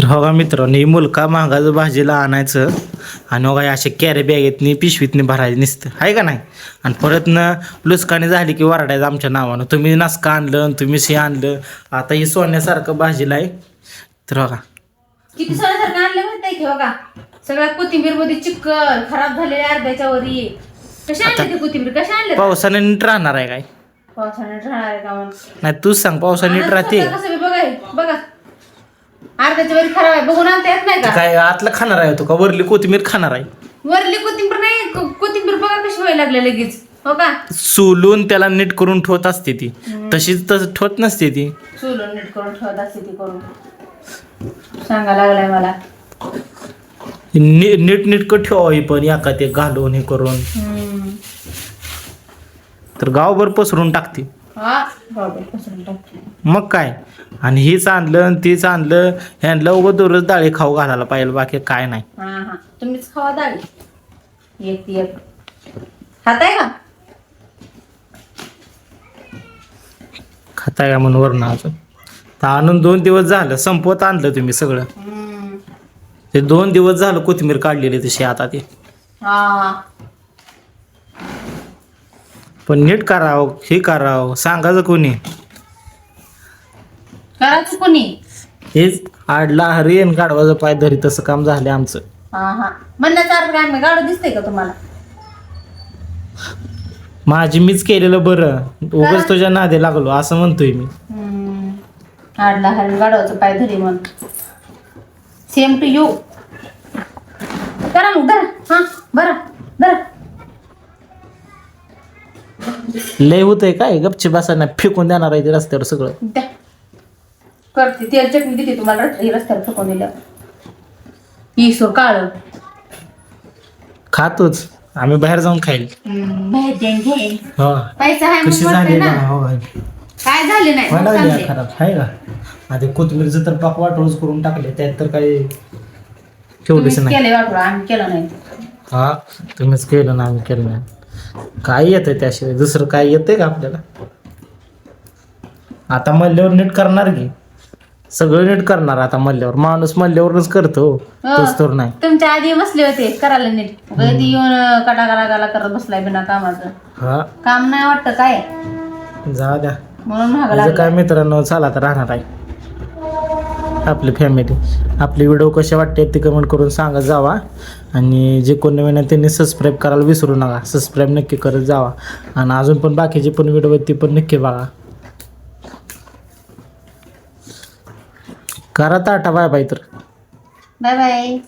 तर हो का मित्रांनो ही मुलका महागाचं भाजीला आणायचं आणि हो का या अशा कॅरे बॅगेतनी पिशवीतनी भरायचं नुसतं. आहे का नाही? आणि परत न लुचकाने झाली की वरडायचं आमच्या नावानं. तुम्ही नासका आणलं आणि तुम्ही शे आणलं. आता ही सोन्यासारखं भाजीला आहे. तर हो का? किती सोन्यासारखं आणलं माहीत की बघा सगळ्या कोथिंबीरमध्ये चिकन खराब झालेले अर्ध्याच्या वरी कशा आणले ते कोथिंबीर? कशा आणले पावसाने नीट राहणार आहे काय? पावसाने राहणार आहे का? नाही तूच सांग पावसाने नीट राहते. हे, बघा. अर्ध्याच्या वरी खराब आहे. बघून आणता येत नाही का? काय आतलं खाणार आहे तो का? वरली कोथिंबीर खाणार आहे. वरली कोथिंबीर नाही को- कोथिंबीर बघा कशी व्हायला लागले लगेच. हो का? सोलून त्याला नीट करून ठेवत असते ती. तशीच तस ठेवत नसते ती. चुलून नीट करून ठेवत असते ती करून. सांगा लागलाय मला. नी- नीट नीटकं ठेवावी पण एका ते घालून हे करून. हम्म. तर गावभर पसरून टाकते. हा. मग काय? आणि हेच आणलं आणि तेच आणलं ह्यांना उगं दररोज डाळी खाऊ घालायला पाहिजे बाकी काय नाही. हा हा. तुम्हीच खावा डाळी. एक खाताय का? खाताय का म्हणून वरण अजून? तर आणून दोन दिवस झालं संपवत आणलं तुम्ही सगळं. ते दोन दिवस झालं कोथिंबीर काढलेली तशी आता ते. हा. पण नीट करावं हे करावं सांगायचं कोणी? करायचं कोणी? हेच आडला हरियन गाडवाचं पाय धरी तसं काम झालं आमचं. हा हा. म्हणण्याचा अर्थ काय मी गाडं दिसतंय का तुम्हाला? माझी मीच केलेलं बरं. उगाच तुझ्या नादे लागलो असं म्हणतोय मी. हम्म. आडला हरण गाडवाचं पाय धरी मग सेम टू यू करा मग धरा. हा बरं. लय होतंय काय? गपची बसायला फेकून देणार आहे ते रस्त्यावर सगळं. द्या. करते. तेल चटणी देते तुम्हाला. रस्त्यावर इसो काळ. खातोच. आम्ही बाहेर जाऊन खाईल. घे हो. पैसा आहे कशी झाली ना? ना? हो काय झाले नाही? व्हायला मग लागली सांगते. खराब. आहे का? आधी कोथिंबीरचं तर पाक वाटोळच करून टाकले त्यात तर काही ठेवलीच तुम्हीच नाही. आम्ही केलं नाही. हा? तुम्हीच केलं ना? आम्ही केलं नाही. काय येतंय त्याशिवाय? दुसरं काय येतंय का आपल्याला? आता मल्ल्यावर नीट करणार की. सगळं नीट करणार आता मल्ल्यावर. माणूस मल्ल्यावरच करतो हो. तोच तर नाही. तुमच्या आधी बसले होते करायला नीट. कधी येऊन कटा करा करा करत बसलाय बिना कामाचं. हा. काम नाही वाटतं काय? जा द्या. म्हणून महाग माझं लागलं काय मित्रांनो चला तर राहणार आहे. आपली फॅमिली आपली व्हिडिओ कसे वाटते ते कमेंट करून सांगा जावा. आणि जे कोण नवीन आहे त्यांनी सबस्क्राईब करायला विसरू नका. सबस्क्राईब नक्की करत जावा. आणि अजून पण बाकीचे पण व्हिडिओ आहेत ते पण नक्की बघा. करा ताटा बाय बाय तर. Bye bye